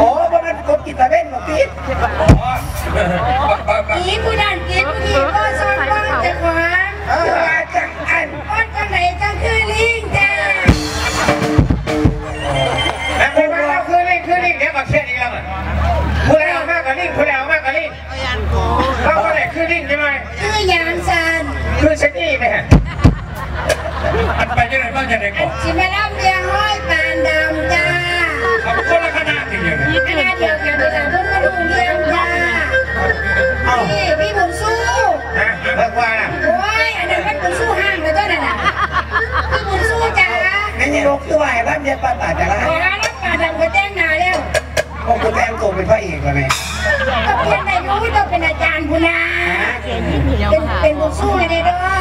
โอ้เพรามันกดกินตะเว้นมาติดอ๋อบักบักบักผีผู้นั้นกินผู้นี้ก็ซ้อนบ้องจะขวางจังอันคนจังไหนจังคือลิงจ้าแล้วคุณว่าเราคือลิงคือลิงเดี๋ยวมาเครียดอีกแล้วผู้ใดเอามากกว่าลิงผู้ใดเอามากกว่าลิงเราก็ได้คือลิงใช่ไหมคือยามซันคือเชนี่ไหมอันไปยังไงบ้างยังไงก่อนสิมาล่ำเรียงห้อยปานดำจ้าทำคนละคณะจ ริงๆเนี่ยคณะเดียวกันเวลาเพิ่นมาดูเรียงจ้าเอ้านี่พี่บุญสู้นะเลิกว่าล่ะโอ้ยอันนั้นมันบุญสู้ห้างเลยตัวนั้นน่ะพี่บุญสู้จ้าไม่ใช่รกคือว่าไอ้บ้านเย็นป้าตาจะละขอรับปานดำก็แจ้งนาแล้วคงจะแต่งตัวเป็นพระเอกแล้วไงก็เพียงอายุต้องเป็นอาจารย์พุนาเป็นเป็นบุญสู้เลยเด้ออะ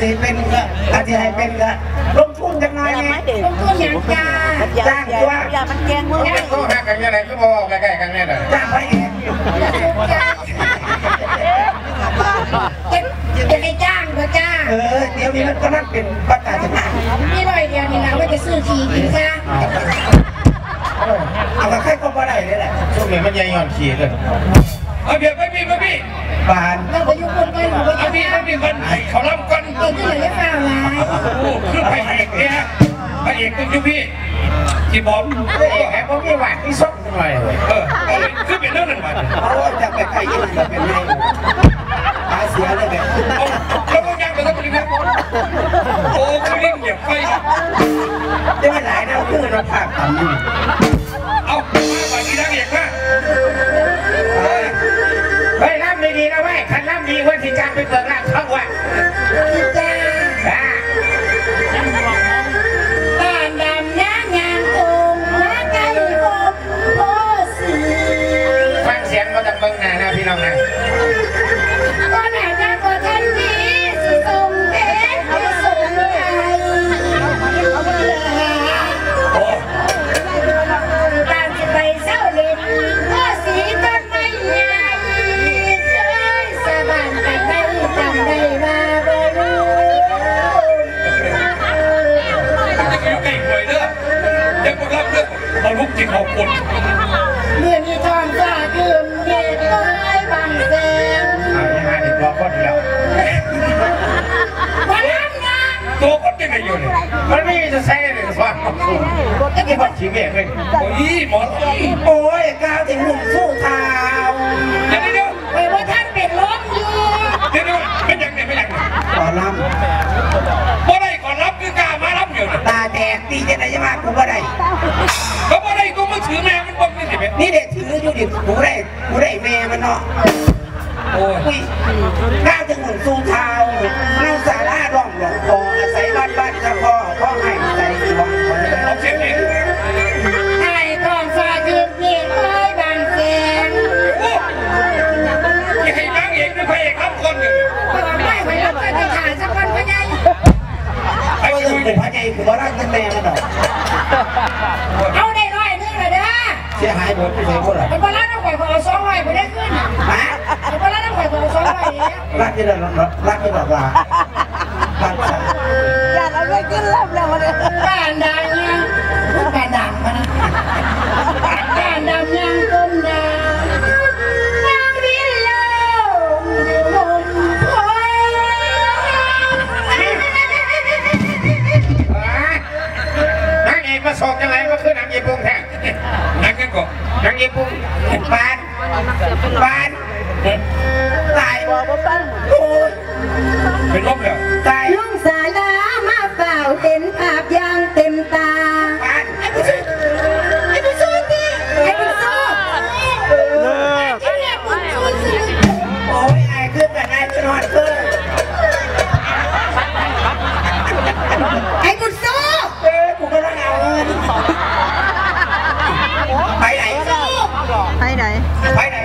สิเป็นก็อันที่ให้เป็นก็ลงทุนจังหน่ยไงลงทุนอย่างจ้าจ้างตัวอย่ามันแกงมึงเขาหักกันยังไงก็บอกใกล้ๆกันแน่เลยจ้างพระเอกอย่าทุกจ้าจะจะให้จ้างก็จ้างเออเดี๋ยวนี้มันก็นั่งเป็นประกาศนานี่ร้อยเดียวนี่นะว่าจะซื้อทีกินซะเอาก็แค่ก็บ่ได้เลยแหละช่วงนี้มันยังย่อนขี่เลยเอาเบียร์ไม่มีไม่มี บานเราไปยุคนไปหนูก็เอาจะมีจ้าไม่มีคนเขาล่ำกันเกิดขึ้นเลยไม่เปล่าไรโอ้คือพระเอกเนี่ยพระเอกเป็นยุพี่ที่บอกเฮ้ยแอบพวกนี้หวานที่ส้มหน่อยเลยเออคือเป็นเรื่องนั้นมาเขาจะไปใครยิ่งจะเป็นไงตาเสียเลยแบบเอาแล้วก็ยังไปทั้งนี้ครับโอ้คือลิ่งเหยียบไฟจะไม่หลายนะคือเราภาคต่ำอยู่ ที่จ้างไปเปิดร้านเขาว่ะ ชีวิตเลยโอ้ยหมอโอ้ยก้าวถึงหุ่นสู้เท้าเดี๋ยวเดี๋ยวไปว่าท่านเป็นล้มอยู่เดี๋ยวเดี๋ยวไม่ยังเนี่ยไม่ยังเนี่ยต่อลบ่ได้ก่อนรับคือกล้ามารับอยู่เนี่ยำตาแดกตีจะได้ยังไงกูบ่ได้เขาบ่ได้กูมาถือแม่มันบ่มีสิเป็นนี่เด็กถืออยู่ดิกูได้กูได้แม่มันเนาะโอ้ย คุคืยอพระใหญ่คือว่ารักตั้งแม่มันดอกเอาได้ร้อยนึงเลยเด้อเสียหายหมดไปเลยพวกเราเป็นพลังน้ำข่อยพอสองร้อยไปได้ขึ้นฮะเป็นพลังน้ำข่อยพอสองร้อยเนี่ยรักที่เรารักที่เราลารักษาอย่าเราไม่ขึ้นลำแล้วมันเลยบ้านดัง มาสอบยังไงก็คือนางญี่ปุ่นแท้นักกันก่อนนางญี่ปุ่นบ้านบ้านตายบอกว่าปั้งโอ้ยเป็นลบแล้วตายลุงสาลามา ไปไหนไปไหน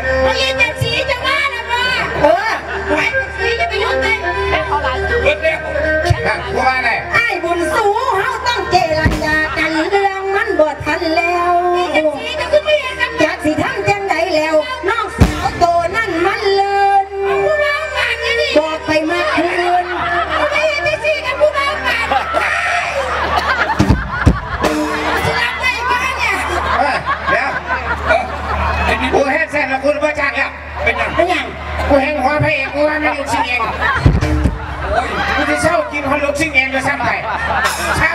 กูว่าไม่ลูกชิงเองกูจะเช่ากินฮอลลูกชิ้นเองจะซ้ำไปเช่า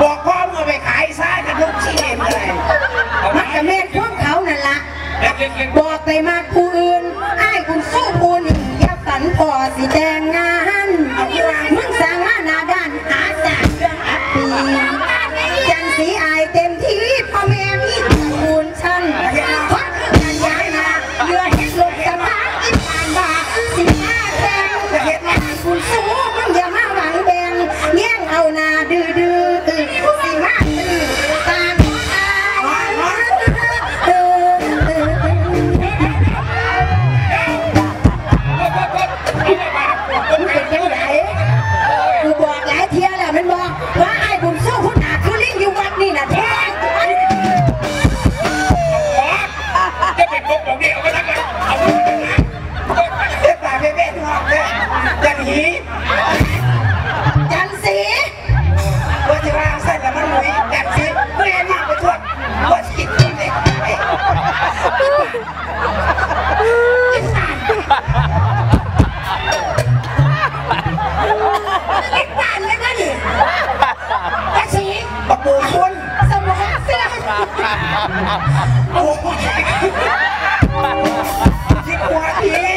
บอกพ่อมึงไปขายซ้ายกับลูกชิ้นเองอะไรมันกับแม่พวกเขานั่นละบอกไปมาผู้อื่นไอ้คุณสู้ผู้นึ่งยับสันพอสีแดงงานมึ โอ้โหที่กลัวนี้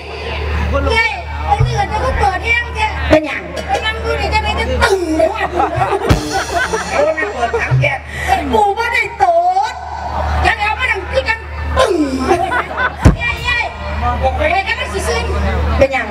Peñán.